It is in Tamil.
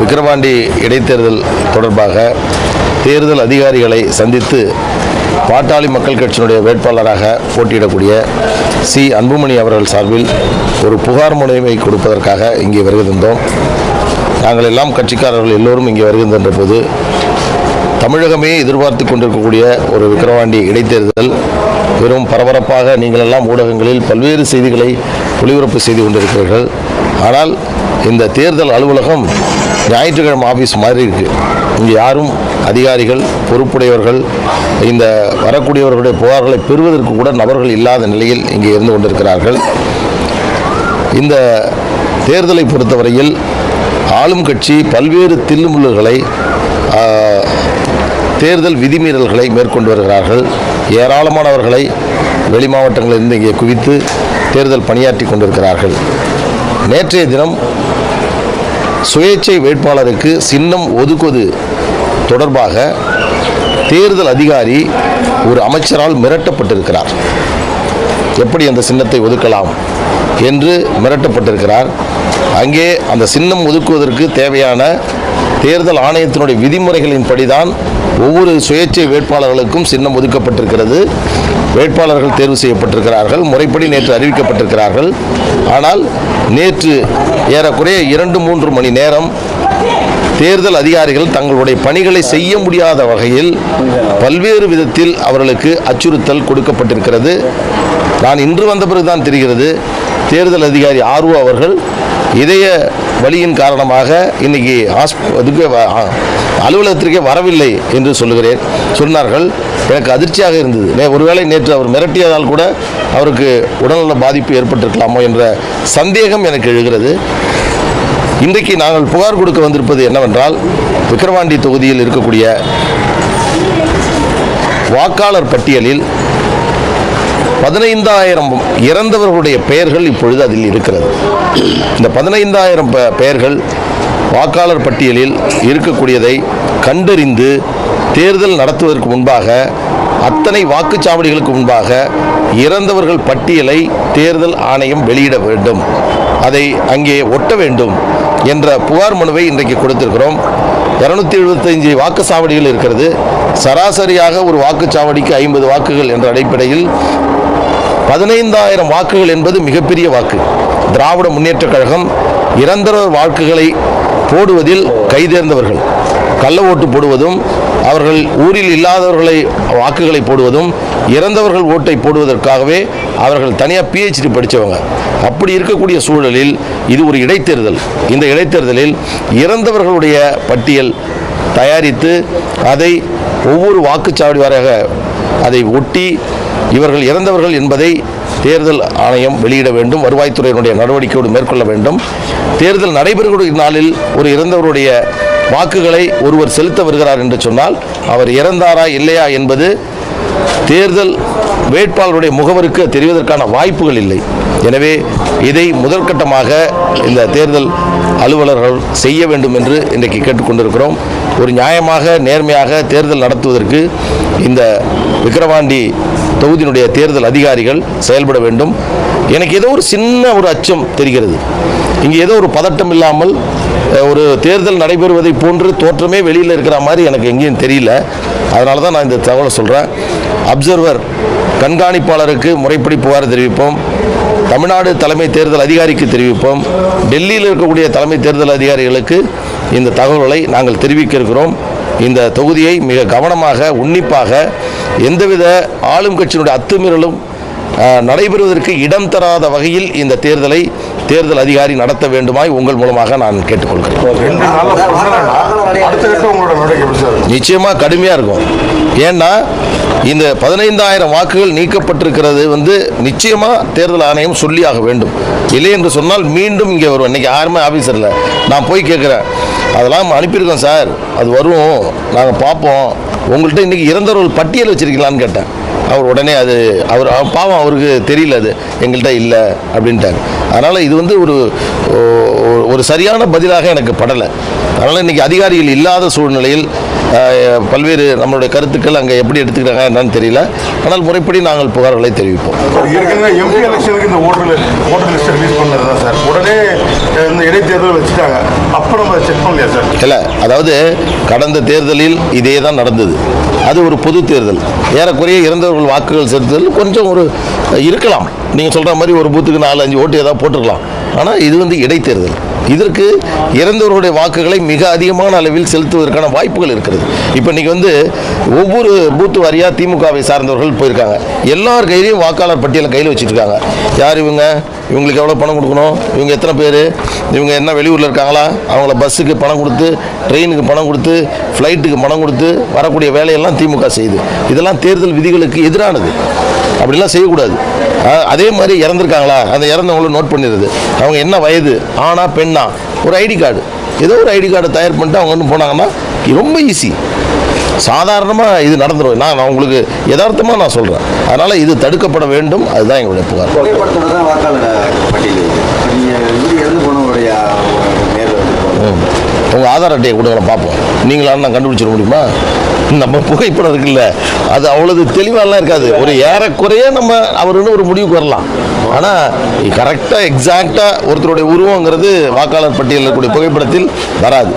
விக்கிரவாண்டி இடைத்தேர்தல் தொடர்பாக தேர்தல் அதிகாரிகளை சந்தித்து பாட்டாளி மக்கள் கட்சியினுடைய வேட்பாளராக போட்டியிடக்கூடிய சி. அன்புமணி அவர்கள் சார்பில் ஒரு புகார் முனைவை கொடுப்பதற்காக இங்கே வருகின்றோம் நாங்கள் எல்லாம் கட்சிக்காரர்கள் எல்லோரும் இங்கே வருகின்ற போது தமிழகமே எதிர்பார்த்து கொண்டிருக்கக்கூடிய ஒரு விக்கிரவாண்டி இடைத்தேர்தல் வெறும் பரபரப்பாக நீங்களெல்லாம் ஊடகங்களில் பல்வேறு செய்திகளை ஒளிபரப்பு செய்து கொண்டிருக்கிறீர்கள். ஆனால் இந்த தேர்தல் அலுவலகம் ஞாயிற்றுக்கிழமை ஆஃபீஸ் மாதிரி இருக்குது இங்கே யாரும் அதிகாரிகள் பொறுப்புடையவர்கள் இந்த வரக்கூடியவர்களுடைய புகார்களை பெறுவதற்கு கூட நபர்கள் இல்லாத நிலையில் இங்கே இருந்து கொண்டிருக்கிறார்கள். இந்த தேர்தலை பொறுத்தவரையில் ஆளும் கட்சி பல்வேறு தில்லுமுல்லுகளை தேர்தல் விதிமீறல்களை மேற்கொண்டு வருகிறார்கள். ஏராளமானவர்களை வெளி மாவட்டங்களிலிருந்து இங்கே குவித்து தேர்தல் பணியாற்றி கொண்டிருக்கிறார்கள். நேற்றைய தினம் சுயேட்சை வேட்பாளருக்கு சின்னம் ஒதுக்குவது தொடர்பாக தேர்தல் அதிகாரி ஒரு அமைச்சரால் மிரட்டப்பட்டிருக்கிறார். எப்படி அந்த சின்னத்தை ஒதுக்கலாம் என்று மிரட்டப்பட்டிருக்கிறார். அங்கே அந்த சின்னம் ஒதுக்குவதற்கு தேவையான தேர்தல் ஆணையத்தினுடைய விதிமுறைகளின்படிதான் ஒவ்வொரு சுயேட்சை வேட்பாளர்களுக்கும் சின்னம் ஒதுக்கப்பட்டிருக்கிறது. வேட்பாளர்கள் தேர்வு செய்யப்பட்டிருக்கிறார்கள். முறைப்படி நேற்று அறிவிக்கப்பட்டிருக்கிறார்கள். ஆனால் நேற்று ஏறக்குறைய இரண்டு மூன்று மணி நேரம் தேர்தல் அதிகாரிகள் தங்களுடைய பணிகளை செய்ய முடியாத வகையில் பல்வேறு விதத்தில் அவர்களுக்கு அச்சுறுத்தல் கொடுக்கப்பட்டிருக்கிறது. நான் இன்று வந்த பிறகுதான் தெரிகிறது. தேர்தல் அதிகாரி ஆர்வோ அவர்கள் இதய வலியின் காரணமாக இன்னைக்கு ஹாஸ்ப இதுக்கு வ- அலுவலகத்திற்கே வரவில்லை என்று சொல்லுகிறேன். சொன்னார்கள். எனக்கு அதிர்ச்சியாக இருந்தது. நே ஒருவேளை நேற்று அவர் மிரட்டியதால் கூட அவருக்கு உடல்நல பாதிப்பு ஏற்பட்டிருக்கலாமோ என்ற சந்தேகம் எனக்கு எழுகிறது. இன்றைக்கு நாங்கள் புகார் கொடுக்க வந்திருப்பது என்னவென்றால் விக்கிரவாண்டி தொகுதியில் இருக்கக்கூடிய வாக்காளர் பட்டியலில் பதினைந்தாயிரம் இறந்தவர்களுடைய பெயர்கள் இப்பொழுது அதில் இருக்கிறது. இந்த பதினைந்தாயிரம் பெயர்கள் வாக்காளர் பட்டியலில் இருக்கக்கூடியதை கண்டறிந்து தேர்தல் நடத்துவதற்கு முன்பாக அத்தனை வாக்குச்சாவடிகளுக்கு முன்பாக இறந்தவர்கள் பட்டியலை தேர்தல் ஆணையம் வெளியிட வேண்டும். அதை அங்கே ஒட்ட வேண்டும் என்ற புகார் மனுவை இன்றைக்கு கொடுத்திருக்கிறோம். இரநூத்தி எழுபத்தஞ்சு வாக்குச்சாவடிகள் இருக்கிறது. சராசரியாக ஒரு வாக்குச்சாவடிக்கு ஐம்பது வாக்குகள் என்ற அடிப்படையில் பதினைந்தாயிரம் வாக்குகள் என்பது மிகப்பெரிய வாக்கு. திராவிட முன்னேற்றக் கழகம் இறந்தவர் வாக்குகளை போடுவதில் கைதேர்ந்தவர்கள். கள்ள ஓட்டு போடுவதும் அவர்கள் ஊரில் இல்லாதவர்களை வாக்குகளை போடுவதும் இறந்தவர்கள் ஓட்டை போடுவதற்காகவே அவர்கள் தனியாக பிஹெச்டி படித்தவங்க அப்படி இருக்கக்கூடிய சூழலில் இது ஒரு இடைத்தேர்தல். இந்த இடைத்தேர்தலில் இறந்தவர்களுடைய பட்டியல் தயாரித்து அதை ஒவ்வொரு வாக்குச்சாவடி வரையாக அதை ஒட்டி இவர்கள் இறந்தவர்கள் என்பதை தேர்தல் ஆணையம் வெளியிட வேண்டும். வருவாய்த்துறையினுடைய நடவடிக்கையோடு மேற்கொள்ள வேண்டும். தேர்தல் நடைபெறக்கூடிய நாளில் ஒரு இறந்தவருடைய வாக்குகளை ஒருவர் செலுத்த வருகிறார் என்று சொன்னால் அவர் இறந்தாரா இல்லையா என்பது தேர்தல் வேட்பாளருடைய முகவருக்கு தெரிவதற்கான வாய்ப்புகள் இல்லை. எனவே இதை முதற்கட்டமாக இந்த தேர்தல் அலுவலர்கள் செய்ய வேண்டும் என்று இன்றைக்கு கேட்டுக்கொண்டிருக்கிறோம். ஒரு நியாயமாக நேர்மையாக தேர்தல் நடத்துவதற்கு இந்த விக்கிரவாண்டி தொகுதியினுடைய தேர்தல் அதிகாரிகள் செயல்பட வேண்டும். எனக்கு ஏதோ ஒரு சின்ன ஒரு அச்சம் தெரிகிறது. இங்கே ஏதோ ஒரு பதட்டம் இல்லாமல் ஒரு தேர்தல் நடைபெறுவதை போன்று தோற்றமே வெளியில் இருக்கிற மாதிரி எனக்கு எங்கேயும் தெரியல. அதனால தான் நான் இந்த தகவலை சொல்கிறேன் அப்சர்வர் கண்காணிப்பாளருக்கு முறைப்படி புகார் தெரிவிப்போம். தமிழ்நாடு தலைமை தேர்தல் அதிகாரிக்கு தெரிவிப்போம். டெல்லியில் இருக்கக்கூடிய தலைமை தேர்தல் அதிகாரிகளுக்கு இந்த தகவல்களை நாங்கள் தெரிவிக்க இருக்கிறோம். இந்த தொகுதியை மிக கவனமாக உன்னிப்பாக எந்தவித ஆளும் கட்சியினுடைய அத்துமீறலும் நடைபெறுவதற்கு இடம் தராத வகையில் இந்த தேர்தலை தேர்தல் அதிகாரி நடத்த வேண்டுமாய் உங்கள் மூலமாக நான் கேட்டுக்கொள்கிறேன்? நிச்சயமாக கடுமையாக இருக்கும். ஏன்னா இந்த பதினைந்தாயிரம் வாக்குகள் நீக்கப்பட்டிருக்கிறது வந்து நிச்சயமாக தேர்தல் ஆணையம் சொல்லியாக வேண்டும். இல்லை என்று சொன்னால் மீண்டும் இங்கே வரும் இன்னைக்கு யாருமே ஆஃபீஸரில் நான் போய் கேட்குறேன். அதெல்லாம் அனுப்பியிருக்கோம் சார். அது வரும். நாங்கள் பார்ப்போம். உங்கள்கிட்ட இன்றைக்கி இறந்தவர்கள் பட்டியல் வச்சுருக்கீங்களான்னு கேட்டேன். அவர் உடனே அது அவர் பாவம் அவருக்கு தெரியல அது. எங்கள்கிட்ட இல்லை அப்படின்ட்டார். அதனால் இது வந்து ஒரு ஒரு சரியான பதிலாக எனக்கு படலை. அதனால் இன்றைக்கி அதிகாரிகள் இல்லாத சூழ்நிலையில் பல்வேறு நம்மளுடைய கருத்துக்கள் அங்கே எப்படி எடுத்துக்கிறாங்க என்னன்னு தெரியல. ஆனால் முறைப்படி நாங்கள் புகார்களை தெரிவிப்போம். ஏற்கனவே எம்பி எலெக்ஷனுக்கு இந்த ஓட்டர் ஓட்டர் லிஸ்ட் ரிலீஸ் பண்ணது தான் சார். உடனே இந்த இடைத்தேர்தல் வச்சுட்டாங்க. அப்போ நம்ம செக் பண்ணலையா சார் இல்லை அதாவது கடந்த தேர்தலில் இதே தான் நடந்தது. அது ஒரு பொது தேர்தல். ஏறக்குறைய இறந்தவர்கள் வாக்குகள் செலுத்துதல் கொஞ்சம் ஒரு இருக்கலாம். நீங்கள் சொல்கிற மாதிரி ஒரு பூத்துக்கு நாலு அஞ்சு ஓட்டு ஏதாவது போட்டிருக்கலாம். ஆனால் இது வந்து இடைத்தேர்தல். இதற்கு இறந்தவர்களுடைய வாக்குகளை மிக அதிகமான அளவில் செலுத்துவதற்கான வாய்ப்புகள் இருக்கிறது. இப்போ இன்றைக்கி வந்து ஒவ்வொரு பூத்து வாரியாக திமுகவை சார்ந்தவர்கள் போயிருக்காங்க. எல்லார் கையிலையும் வாக்காளர் பட்டியலை கையில் வச்சுருக்காங்க யார் இவங்க? இவங்களுக்கு எவ்வளோ பணம் கொடுக்கணும்? இவங்க எத்தனை பேர்? இவங்க என்ன வெளியூரில் இருக்காங்களா? அவங்கள பஸ்ஸுக்கு பணம் கொடுத்து ட்ரெயினுக்கு பணம் கொடுத்து ஃப்ளைட்டுக்கு பணம் கொடுத்து வரக்கூடிய வேலையெல்லாம் திமுக செய்யுது. இதெல்லாம் தேர்தல் விதிகளுக்கு எதிரானது. அப்படிலாம் செய்யக்கூடாது. அதே மாதிரி இறந்துருக்காங்களா? அந்த இறந்தவங்களும் நோட் பண்ணிடுது அவங்க என்ன வயது? ஆணா பெண்ணா? ஒரு ஐடி கார்டு. ஏதோ ஒரு ஐடி கார்டை தயார் பண்ணிட்டு அவங்க ஒன்று போனாங்கன்னா ரொம்ப ஈஸி சாதாரணமாக இது நடந்துடும் நான் நான் உங்களுக்கு யதார்த்தமாக நான் சொல்கிறேன் அதனால் இது தடுக்கப்பட வேண்டும். அதுதான் எங்களுடைய புகார். உங்கள் ஆதார் அட்டையை கொடுங்க பார்ப்போம். நீங்களான்னு நான் கண்டுபிடிச்சிட முடியுமா? நம்ம புகைப்படம் இருக்குல்ல அது அவ்வளவு தெளிவாலாம் இருக்காது. ஒரு ஏறக்குறைய நம்ம அவருன்னு ஒரு முடிவுக்கு வரலாம். ஆனால் கரெக்டாக எக்ஸாக்டாக ஒருத்தருடைய உருவங்கிறது வாக்காளர் பட்டியலில் இருக்கக்கூடிய புகைப்படத்தில் வராது.